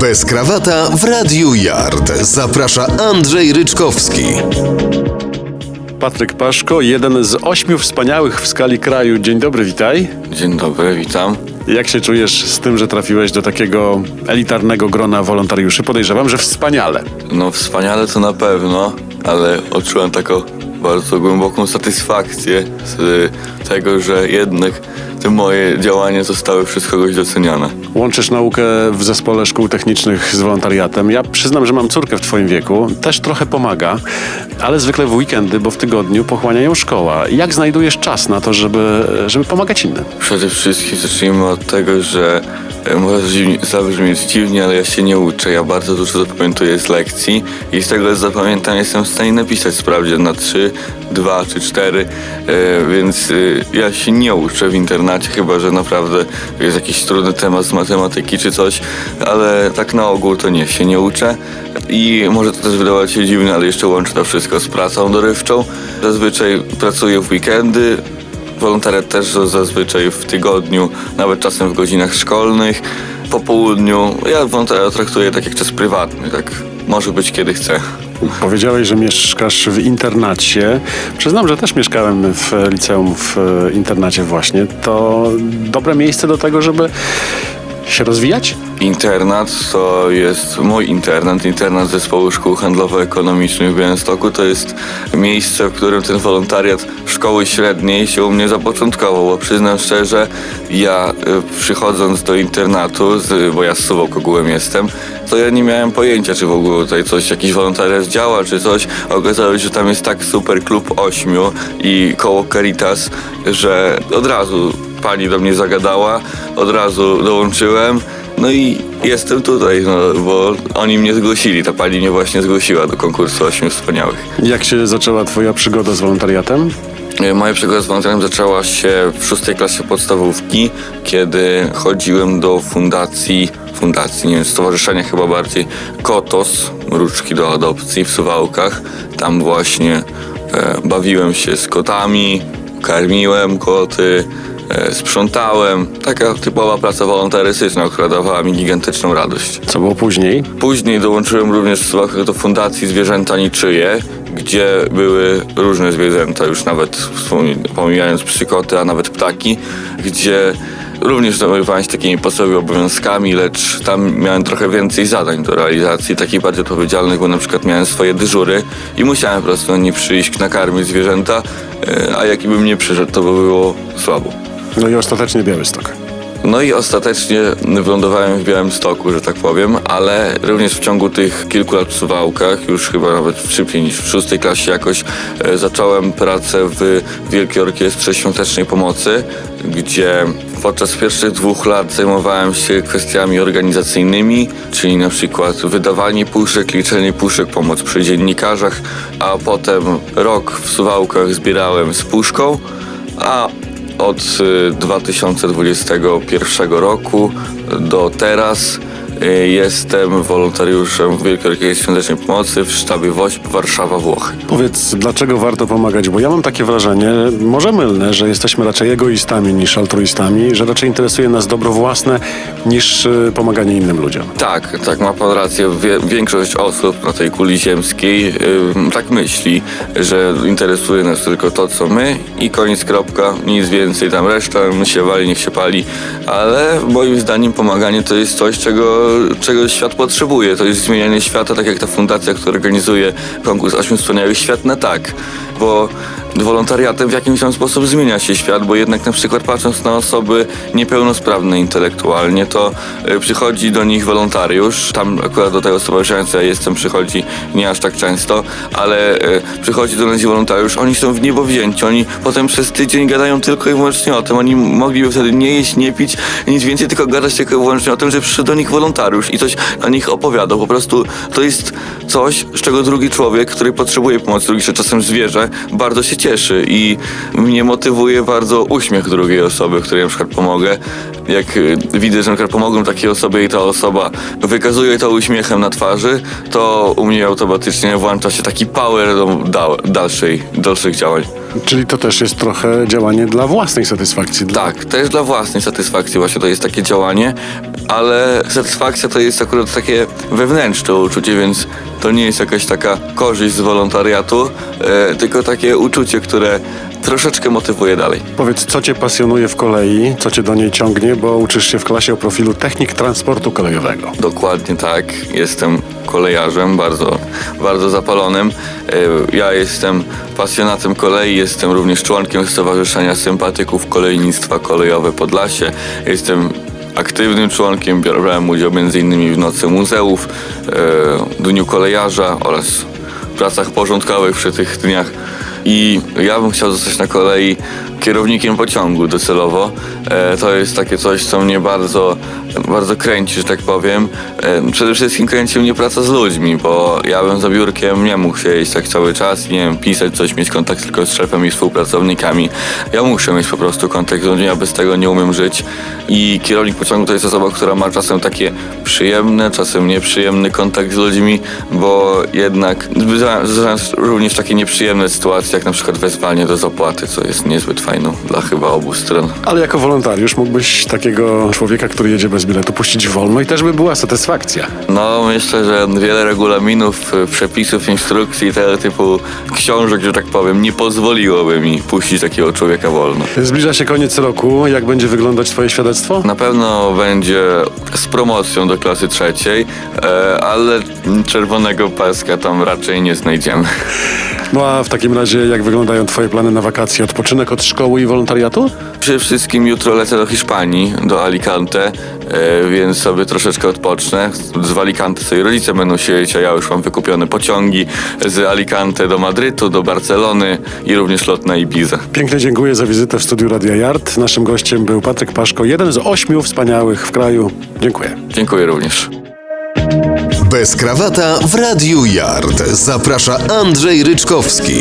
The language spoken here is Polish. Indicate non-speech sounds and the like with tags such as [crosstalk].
Bez krawata w Radiu Yard. Zaprasza Andrzej Ryczkowski. Patryk Paszko, jeden z ośmiu wspaniałych w skali kraju. Dzień dobry, witaj. Dzień dobry, witam. Jak się czujesz z tym, że trafiłeś do takiego elitarnego grona wolontariuszy? Podejrzewam, że wspaniale. No wspaniale to na pewno, ale odczułem taką bardzo głęboką satysfakcję z tego, że jednak te moje działania zostały przez kogoś docenione. Łączysz naukę w zespole szkół technicznych z wolontariatem. Ja przyznam, że mam córkę w twoim wieku. Też trochę pomaga, ale zwykle w weekendy, bo w tygodniu pochłania ją szkoła. Jak znajdujesz czas na to, żeby, żeby pomagać innym? Przede wszystkim zacznijmy od tego, że może dziwnie- zabrzmieć dziwnie, ale ja się nie uczę. Ja bardzo dużo zapamiętuję z lekcji i z tego co zapamiętam jestem w stanie napisać sprawdzian na 3, 2 czy 4, e, więc e, ja się nie uczę w internacie, chyba że naprawdę jest jakiś trudny temat z matematyki czy coś, ale tak na ogół to nie, się nie uczę. I może to też wydawać się dziwne, ale jeszcze łączę to wszystko z pracą dorywczą. Zazwyczaj pracuję w weekendy, Wolontariat też zazwyczaj w tygodniu, nawet czasem w godzinach szkolnych, po południu. Ja wolontariat traktuję tak jak czas prywatny, tak może być kiedy chcę. Powiedziałeś, że mieszkasz w internacie. Przyznam, że też mieszkałem w liceum w e, internacie właśnie. To dobre miejsce do tego, żeby się rozwijać? Internat to jest mój internat, internat Zespołu Szkół Handlowo-Ekonomicznych w Białymstoku. To jest miejsce, w którym ten wolontariat szkoły średniej się u mnie zapoczątkował, bo przyznam szczerze, ja y, przychodząc do internatu, bo ja z Suwałk ogółem jestem, to ja nie miałem pojęcia, czy w ogóle tutaj coś, jakiś wolontariat działa, czy coś. Okazało się, że tam jest tak super klub ośmiu i koło Caritas, że od razu pani do mnie zagadała, od razu dołączyłem. No i jestem tutaj, no, bo oni mnie zgłosili. Ta pani mnie właśnie zgłosiła do konkursu ośmiu wspaniałych. Jak się zaczęła twoja przygoda z wolontariatem? E, Moja przygoda z wolontariatem zaczęła się w szóstej klasie podstawówki, kiedy chodziłem do fundacji, fundacji, nie wiem, stowarzyszenia chyba bardziej, Kotos, Róczki do Adopcji w Suwałkach. Tam właśnie e, bawiłem się z kotami, karmiłem koty, sprzątałem. Taka typowa praca wolontarystyczna, która dawała mi gigantyczną radość. Co było później? Później dołączyłem również w Słowakach do Fundacji Zwierzęta Niczyje, gdzie były różne zwierzęta, już nawet pomijając psykoty, a nawet ptaki, gdzie również zajmowałem się takimi podstawowymi obowiązkami, lecz tam miałem trochę więcej zadań do realizacji, takich bardziej odpowiedzialnych, bo na przykład miałem swoje dyżury i musiałem po prostu nie przyjść, nakarmić zwierzęta, e, a jaki bym nie przyszedł, to by było słabo. No i ostatecznie Białystok. No i ostatecznie wylądowałem w Białymstoku, że tak powiem, ale również w ciągu tych kilku lat w Suwałkach, już chyba nawet szybciej niż w szóstej klasie jakoś, e, zacząłem pracę w Wielkiej Orkiestrze Świątecznej Pomocy, gdzie podczas pierwszych dwóch lat zajmowałem się kwestiami organizacyjnymi, czyli na przykład wydawanie puszek, liczenie puszek, pomoc przy dziennikarzach, a potem rok w Suwałkach zbierałem z puszką, a od y, 2021 roku do teraz. y, jestem wolontariuszem Wielkiej Świątecznej Pomocy w sztabie WOŚP Warszawa Włochy. Powiedz, dlaczego warto pomagać? Bo ja mam takie wrażenie, może mylne, że jesteśmy raczej egoistami niż altruistami, że raczej interesuje nas dobro własne niż y, pomaganie innym ludziom. Tak, tak, ma pan rację. Większość osób na tej kuli ziemskiej ym, tak myśli, że interesuje nas tylko to, co my i koniec, kropka, nic więcej. Tam reszta się wali, niech się pali. Ale moim zdaniem pomaganie to jest coś, czego, czego świat potrzebuje. To jest zmienianie świata, tak jak ta fundacja, która organizuje konkurs Ośmiu Wspaniałych Świat na tak. Bo wolontariatem w jakimś tam sposób zmienia się świat, bo jednak na przykład patrząc na osoby niepełnosprawne intelektualnie, to y, przychodzi do nich wolontariusz, tam akurat do tego stowarzyszenia, ja jestem, przychodzi nie aż tak często, ale y, przychodzi do nas wolontariusz, oni są w niebo wzięci, oni potem przez tydzień gadają tylko i wyłącznie o tym, oni mogliby wtedy nie jeść, nie pić, nic więcej, tylko gadać tylko i wyłącznie o tym, że przyszedł do nich wolontariusz i coś na nich opowiadał, po prostu to jest coś, z czego drugi człowiek, który potrzebuje pomocy, drugi czy czasem zwierzę, bardzo się cieszy. i mnie motywuje bardzo uśmiech drugiej osoby, której na przykład pomogę. Jak y, widzę, że na przykład pomogłem takiej osobie i ta osoba wykazuje to uśmiechem na twarzy, to u mnie automatycznie włącza się taki power do dal- dalszej, dalszych działań. Czyli to też jest trochę działanie dla własnej satysfakcji. Dla... Tak, też dla własnej satysfakcji właśnie to jest takie działanie, ale satysfakcja to jest akurat takie wewnętrzne uczucie, więc to nie jest jakaś taka korzyść z wolontariatu, e, tylko takie uczucie, które troszeczkę motywuje dalej. Powiedz, co cię pasjonuje w kolei, co cię do niej ciągnie, bo uczysz się w klasie o profilu technik transportu kolejowego. Dokładnie tak. Jestem kolejarzem, bardzo, bardzo zapalonym. E, Ja jestem pasjonatem kolei, jestem również członkiem Stowarzyszenia Sympatyków Kolejnictwa Kolejowe Podlasie. Jestem aktywnym członkiem, brałem udział m.in. w Nocy Muzeów, e, Dniu Kolejarza oraz pracach porządkowych przy tych dniach. I ja bym chciał zostać na kolei kierownikiem pociągu docelowo. E, to jest takie coś, co mnie bardzo, bardzo kręci, że tak powiem. Przede wszystkim kręci mnie praca z ludźmi, bo ja bym za biurkiem nie mógł siedzieć tak cały czas nie wiem, pisać coś, mieć kontakt tylko z szefem i współpracownikami. Ja muszę mieć po prostu kontakt z ludźmi, ja bez tego nie umiem żyć. I kierownik pociągu to jest osoba, która ma czasem takie przyjemne, czasem nieprzyjemny kontakt z ludźmi, bo jednak się również takie nieprzyjemne sytuacje, jak na przykład wezwanie do zapłaty, co jest niezbyt fajną dla chyba obu stron. Ale jako wolontariusz mógłbyś takiego człowieka, który jedzie bez biletu, puścić wolno i też by była satysfakcja. No, myślę, że wiele regulaminów, y, przepisów, instrukcji, tego typu książek, że tak powiem, nie pozwoliłoby mi puścić takiego człowieka wolno. Zbliża się koniec roku. Jak będzie wyglądać twoje świadectwo? Na pewno będzie z promocją do klasy trzeciej, e, ale czerwonego paska tam raczej nie znajdziemy. [laughs] No a w takim razie jak wyglądają twoje plany na wakacje? Odpoczynek od szkoły i wolontariatu? Przede wszystkim jutro lecę do Hiszpanii, do Alicante, e, więc sobie troszeczkę odpocznę. Z Alicante sobie rodzice będą siedzieć, a ja już mam wykupione pociągi z Alicante do Madrytu, do Barcelony i również lot na Ibizę. Pięknie dziękuję za wizytę w studiu Radia Yard. Naszym gościem był Patryk Paszko, jeden z ośmiu wspaniałych w kraju. Dziękuję. Dziękuję również. Bez krawata w Radiu Yard. Zaprasza Andrzej Ryczkowski.